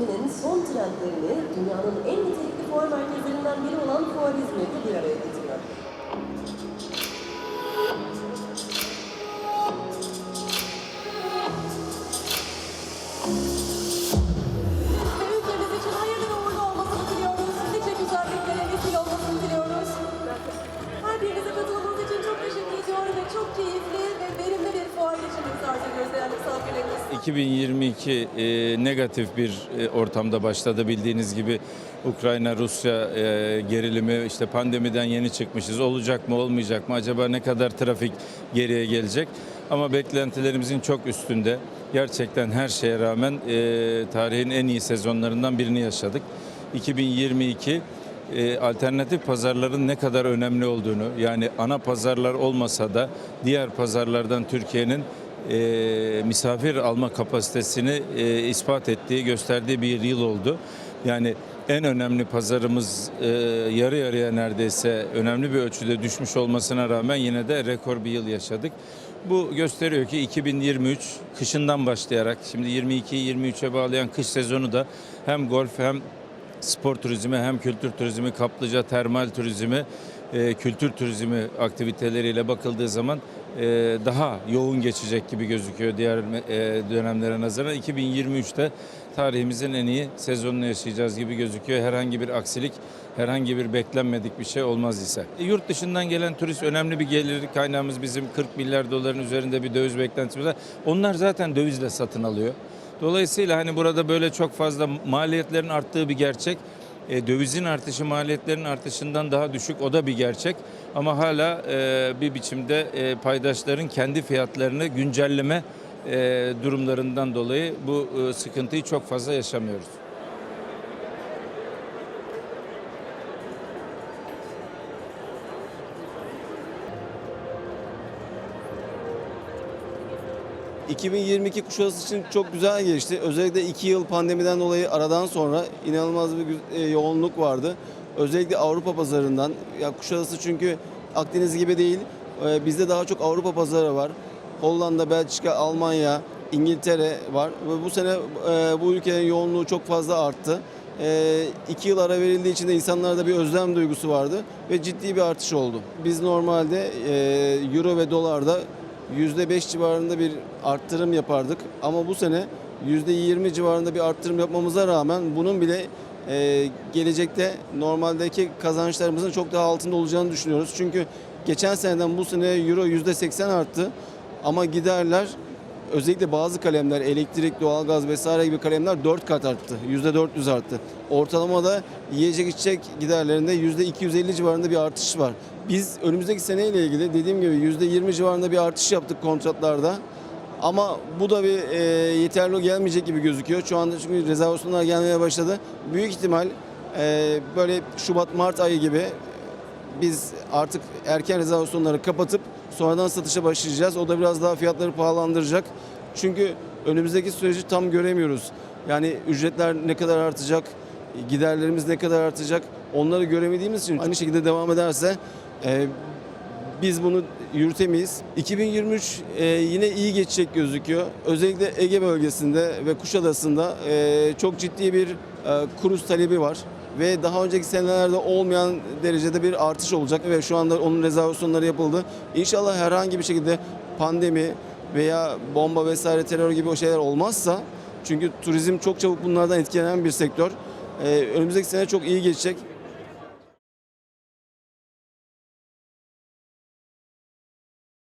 turizminin son trendlerini dünyanın en nitelikli fuar merkezlerinden biri olan Fuar İzmir'de bir araya getiriyor. Her birinize katılımınız için çok teşekkür ediyorum ve çok keyifli geçirmenizi arzu ediyoruz değerli misafirlerimiz. 2022 e, negatif bir e, ortamda başladı. Bildiğiniz gibi Ukrayna-Rusya e, gerilimi işte pandemiden yeni çıkmışız. Olacak mı olmayacak mı? Acaba ne kadar trafik geriye gelecek? Ama beklentilerimizin çok üstünde. Gerçekten her şeye rağmen e, tarihin en iyi sezonlarından birini yaşadık. 2022 e, alternatif pazarların ne kadar önemli olduğunu yani ana pazarlar olmasa da diğer pazarlardan Türkiye'nin e, misafir alma kapasitesini e, ispat ettiği, gösterdiği bir yıl oldu. Yani en önemli pazarımız e, yarı yarıya neredeyse önemli bir ölçüde düşmüş olmasına rağmen yine de rekor bir yıl yaşadık. Bu gösteriyor ki 2023 kışından başlayarak şimdi 22'yi 23'e bağlayan kış sezonu da hem golf hem spor turizmi hem kültür turizmi, kaplıca, termal turizmi, e, kültür turizmi aktiviteleriyle bakıldığı zaman daha yoğun geçecek gibi gözüküyor diğer e, dönemlere nazaran. 2023'te tarihimizin en iyi sezonunu yaşayacağız gibi gözüküyor. Herhangi bir aksilik, herhangi bir beklenmedik bir şey olmaz ise. E, yurt dışından gelen turist önemli bir gelir kaynağımız bizim 40 milyar doların üzerinde bir döviz beklentimiz var. Onlar zaten dövizle satın alıyor. Dolayısıyla hani burada böyle çok fazla maliyetlerin arttığı bir gerçek. E, dövizin artışı maliyetlerin artışından daha düşük o da bir gerçek. Ama hala e, bir biçimde e, paydaşların kendi fiyatlarını güncelleme durumlarından dolayı bu sıkıntıyı çok fazla yaşamıyoruz. 2022 Kuşadası için çok güzel geçti. Özellikle 2 yıl pandemiden dolayı aradan sonra inanılmaz bir e, yoğunluk vardı. Özellikle Avrupa pazarından. Ya Kuşadası çünkü Akdeniz gibi değil. Ee, Bizde daha çok Avrupa pazarı var. Hollanda, Belçika, Almanya, İngiltere var. Ve bu sene e, bu ülkelerin yoğunluğu çok fazla arttı. E, iki yıl ara verildiği için de insanlarda bir özlem duygusu vardı ve ciddi bir artış oldu. Biz normalde e, Euro ve Dolarda %5 civarında bir arttırım yapardık. Ama bu sene %20 civarında bir arttırım yapmamıza rağmen bunun bile e, gelecekte normaldeki kazançlarımızın çok daha altında olacağını düşünüyoruz. Çünkü geçen seneden bu sene Euro %80 arttı ama giderler özellikle bazı kalemler elektrik, doğalgaz vesaire gibi kalemler 4 kat arttı. %400 arttı. Ortalamada yiyecek içecek giderlerinde %250 civarında bir artış var. Biz önümüzdeki seneyle ilgili dediğim gibi %20 civarında bir artış yaptık kontratlarda. Ama bu da bir e, yeterli gelmeyecek gibi gözüküyor. Şu anda çünkü rezervasyonlar gelmeye başladı. Büyük ihtimal e, böyle Şubat-Mart ayı gibi biz artık erken rezervasyonları kapatıp sonradan satışa başlayacağız. O da biraz daha fiyatları pahalandıracak. Çünkü önümüzdeki süreci tam göremiyoruz. Yani ücretler ne kadar artacak, giderlerimiz ne kadar artacak onları göremediğimiz için aynı şekilde devam ederse e, biz bunu yürütemeyiz. 2023 e, yine iyi geçecek gözüküyor. Özellikle Ege bölgesinde ve Kuşadası'nda e, çok ciddi bir e, kruz talebi var. Ve daha önceki senelerde olmayan derecede bir artış olacak ve şu anda onun rezervasyonları yapıldı. İnşallah herhangi bir şekilde pandemi veya bomba vesaire terör gibi o şeyler olmazsa çünkü turizm çok çabuk bunlardan etkilenen bir sektör. E, önümüzdeki sene çok iyi geçecek.